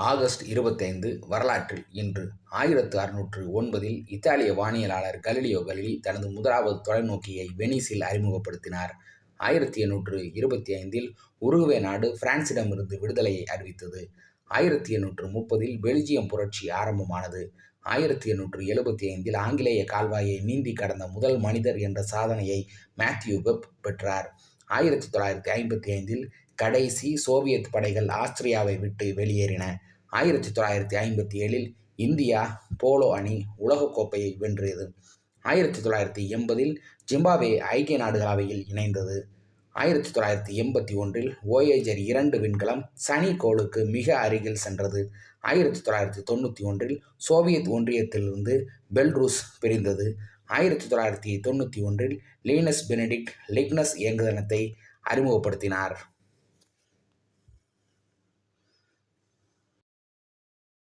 August இருபத்தைந்து வரலாற்றில் இன்று ஆயிரத்து அறுநூற்று ஒன்பதில் இத்தாலிய வானியலாளர் கலிலியோ கலிலி தனது முதலாவது தொலைநோக்கியை வெனிஸில் அறிமுகப்படுத்தினார். ஆயிரத்தி எண்ணூற்று இருபத்தி ஐந்தில் உருகுவே நாடு பிரான்சிடமிருந்து விடுதலையை அறிவித்தது. ஆயிரத்தி எண்ணூற்று முப்பதில் பெல்ஜியம் புரட்சி ஆரம்பமானது. ஆயிரத்தி எண்ணூற்று எழுபத்தி ஐந்தில் ஆங்கிலேய கால்வாயை நீந்தி கடந்த முதல் மனிதர் என்ற சாதனையை மேத்யூ வெப் பெற்றார். ஆயிரத்தி தொள்ளாயிரத்தி ஐம்பத்தி ஐந்தில் கடைசி சோவியத் படைகள் ஆஸ்திரியாவை விட்டு வெளியேறின. ஆயிரத்தி தொள்ளாயிரத்தி ஐம்பத்தி ஏழில் இந்தியா போலோ அணி உலகக்கோப்பையை வென்றது. ஆயிரத்தி தொள்ளாயிரத்தி எண்பதில் ஜிம்பாவே ஐக்கிய நாடுகளவையில் இணைந்தது. ஆயிரத்தி தொள்ளாயிரத்தி எண்பத்தி ஒன்றில் ஓயேஜர் இரண்டு விண்கலம் சனி கோளுக்கு மிக அருகில் சென்றது. ஆயிரத்தி தொள்ளாயிரத்தி தொண்ணூற்றி ஒன்றில் சோவியத் ஒன்றியத்திலிருந்து பெல்ரூஸ் பிரிந்தது. ஆயிரத்தி தொள்ளாயிரத்தி தொண்ணூற்றி ஒன்றில் லீனஸ் பெனடிக் லிக்னஸ் இயங்குதளத்தை அறிமுகப்படுத்தினார்.